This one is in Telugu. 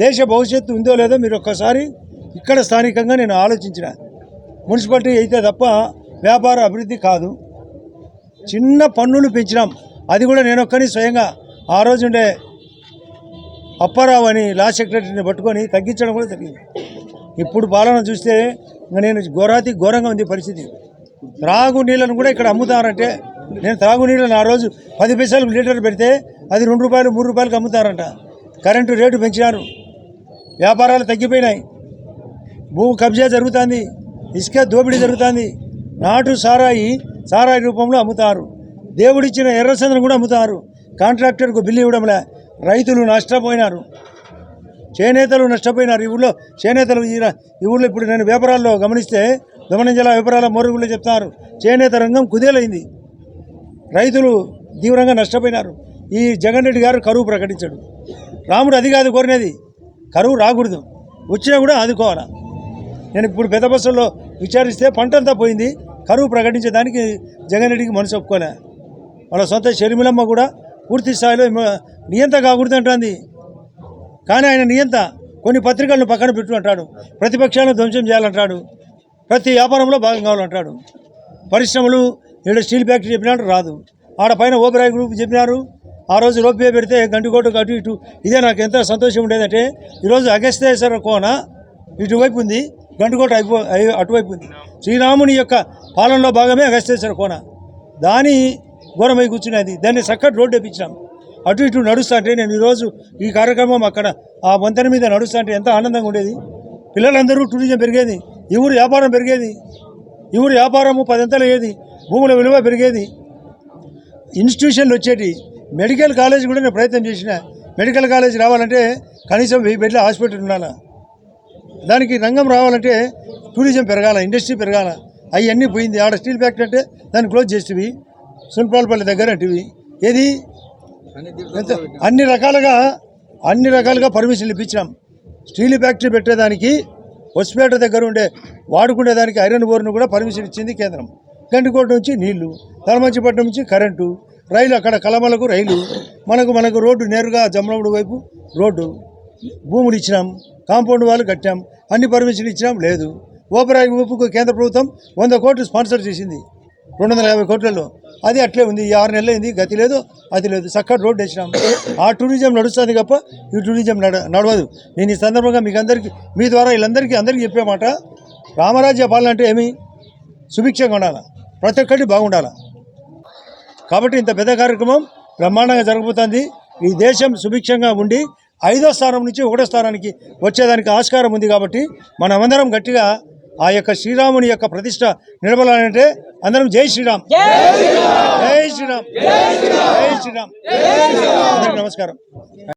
దేశ భవిష్యత్తు ఉందో లేదో మీరు ఒక్కసారి ఇక్కడ స్థానికంగా నేను ఆలోచించిన. మున్సిపాలిటీ అయితే తప్ప వ్యాపార అభివృద్ధి కాదు. చిన్న పన్నులు పెంచినాం. అది కూడా నేను ఒక్కని స్వయంగా ఆ రోజుండే అప్పారావు అని లా సెక్రటరీని పట్టుకొని తగ్గించడం కూడా జరిగింది. ఇప్పుడు పాలన చూస్తే నేను ఘోరాతి ఘోరంగా ఉంది పరిస్థితి. త్రాగు నీళ్ళను కూడా ఇక్కడ అమ్ముతారంటే నేను త్రాగు నీళ్ళని ఆ రోజు పది పైసలకు లీటర్ పెడితే అది రెండు రూపాయలు మూడు రూపాయలకు అమ్ముతారంట. కరెంటు రేటు పెంచినారు. వ్యాపారాలు తగ్గిపోయినాయి. భూ కబ్జా జరుగుతుంది. ఇసుక దోపిడీ జరుగుతుంది. నాటు సారాయి సారాయి రూపంలో అమ్ముతారు. దేవుడిచ్చిన ఎర్రచందనం కూడా అమ్ముతారు. కాంట్రాక్టర్కు బిల్లు ఇవ్వడంలే. రైతులు నష్టపోయినారు. చేనేతలు నష్టపోయినారు. ఈ ఊళ్ళో చేనేతలు ఈ ఊళ్ళో ఇప్పుడు నేను వ్యాపారాల్లో గమనిస్తే దమనం జిల్లా వ్యాపారాల మరుగుళ్ళు చెప్తారు. చేనేత రంగం కుదేలైంది. రైతులు తీవ్రంగా నష్టపోయినారు. ఈ జగన్ రెడ్డి గారు కరువు ప్రకటించాడు. రాముడు అది కాదు కోరినది. కరువు రాకూడదు. వచ్చినా కూడా ఆదుకోవాలా. నేను ఇప్పుడు పెద్ద బస్సుల్లో విచారిస్తే పంట అంతా పోయింది. కరువు ప్రకటించేదానికి జగన్ రెడ్డికి మనసు ఒప్పుకోలే. వాళ్ళ సొంత షర్మిలమ్మ కూడా పూర్తి స్థాయిలో నియంత కాకూడదు అంటుంది. కానీ ఆయన నియంత కొన్ని పత్రికలను పక్కన పెట్టు అంటాడు. ప్రతిపక్షాలను ధ్వంసం చేయాలంటాడు. ప్రతి వ్యాపారంలో భాగం కావాలంటాడు. పరిశ్రమలు ఇక్కడ స్టీల్ ఫ్యాక్టరీ చెప్పినట్టు రాదు. ఆడ పైన ఓపెరాయ్ గ్రూప్ చెప్పినారు. ఆ రోజు రోపే పెడితే గంటికోటకు అటు ఇటు. ఇదే నాకు ఎంత సంతోషం ఉండేదంటే ఈరోజు అగస్తేశ్వర కోన ఇటువైపు ఉంది గంటికోట అయిపో అటువైపు ఉంది. శ్రీరాముని యొక్క పాలనలో భాగమే అగస్తేశ్వర కోన. దాని ఘోరమై కూర్చున్నది. దాన్ని చక్కటి రోడ్డు వేపించాం అటు ఇటు నడుస్తా అంటే నేను ఈరోజు ఈ కార్యక్రమం అక్కడ ఆ వంతెన మీద నడుస్తా అంటే ఎంత ఆనందంగా ఉండేది. పిల్లలందరూ టూరిజం పెరిగేది. ఈ ఊరు వ్యాపారం పెరిగేది. ఈ ఊరు వ్యాపారము పదంతలు అయ్యేది. భూముల విలువ పెరిగేది. ఇన్స్టిట్యూషన్లు వచ్చేటి. మెడికల్ కాలేజ్ కూడా నేను ప్రయత్నం చేసిన. మెడికల్ కాలేజ్ రావాలంటే కనీసం వెయ్యి బెడ్ల హాస్పిటల్ ఉండాలి. దానికి రంగం రావాలంటే టూరిజం పెరగాల ఇండస్ట్రీ పెరగాల. అవన్నీ పోయింది. ఆడ స్టీల్ ఫ్యాక్టరీ అంటే దాన్ని క్లోజ్ చేసేవి సున్పాలపల్లి దగ్గర అంటివి. ఏది? అన్ని రకాలుగా అన్ని రకాలుగా పర్మిషన్లు ఇప్పించినాం. స్టీల్ ఫ్యాక్టరీ పెట్టేదానికి వసిపేట దగ్గర ఉండే వాడుకునే దానికి ఐరన్ బోర్ను కూడా పర్మిషన్ ఇచ్చింది కేంద్రం. గండికోట నుంచి నీళ్ళు తలమంచిపట్నం నుంచి కరెంటు రైలు అక్కడ కలమలకు రైలు. మనకు మనకు రోడ్డు నేరుగా జమ్మలమూడు వైపు రోడ్డు. భూములు ఇచ్చినాం కాంపౌండ్ వాళ్ళు కట్టాం అన్ని పర్మిషన్లు ఇచ్చినాం లేదు. ఓపరాయి ఊపుకు కేంద్ర ప్రభుత్వం వంద కోట్లు స్పాన్సర్ చేసింది. రెండు వందల యాభై కోట్లలో. అది అట్లే ఉంది. ఈ ఆరు నెలలు గతి లేదు అది లేదు. చక్కటి రోడ్డు వేసినాం. ఆ టూరిజం నడుస్తుంది తప్ప ఈ టూరిజం నడ నడవదు. నేను ఈ సందర్భంగా మీకు అందరికీ మీ ద్వారా వీళ్ళందరికీ అందరికీ చెప్పే మాట రామరాజ్య పాలన అంటే ఏమి? సుభిక్షంగా ఉండాలి? ప్రతి ఒక్కటి బాగుండాలి? కాబట్టి ఇంత పెద్ద కార్యక్రమం బ్రహ్మాండంగా జరగబోతుంది. ఈ దేశం సుభిక్షంగా ఉండి ఐదో స్థానం నుంచి ఒకటో స్థానానికి వచ్చేదానికి ఆస్కారం ఉంది కాబట్టి మనమందరం గట్టిగా ఆ యొక్క శ్రీరాముని యొక్క ప్రతిష్ట నిలబడాలంటే అందరం జై శ్రీరామ్. జై శ్రీరామ్. జై శ్రీరామ్. అందరికీ నమస్కారం.